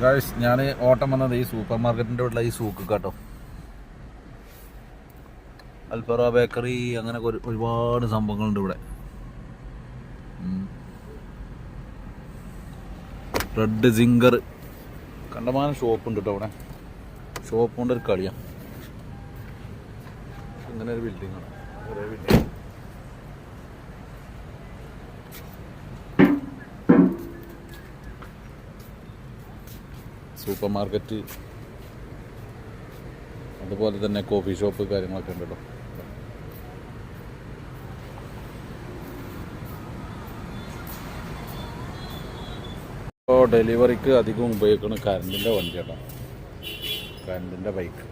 Guys ഞാൻ ഓട്ടം വന്നത് ഈ സൂപ്പർ മാർക്കറ്റിന്റെ ഉള്ള ഈ സൂക്ക് കേട്ടോ അൽഫറ ബേക്കറി അങ്ങനെ ഒരു- ഒരുപാട് സംഭവങ്ങളുണ്ട് ഇവിടെ. റെഡ് സിംഗർ കണ്ടമാനം ഷോപ്പുണ്ട് കേട്ടോ അവിടെ. ഷോപ്പ് കൊണ്ട് ഒരു കളിയാണ് ഇങ്ങനെ ഒരു ബിൽഡിങ്ങാണ് ഒരേ ബിൽഡിംഗ് സൂപ്പർ മാർക്കറ്റ് അതുപോലെ തന്നെ കോഫി ഷോപ്പ് കാര്യങ്ങളൊക്കെ ഉണ്ടല്ലോ ഇപ്പോൾ ഡെലിവറിക്ക് അധികം ഉപയോഗിക്കുന്ന കറണ്ടിന്റെ വണ്ടിയാണ് കറണ്ടിന്റെ ബൈക്ക്.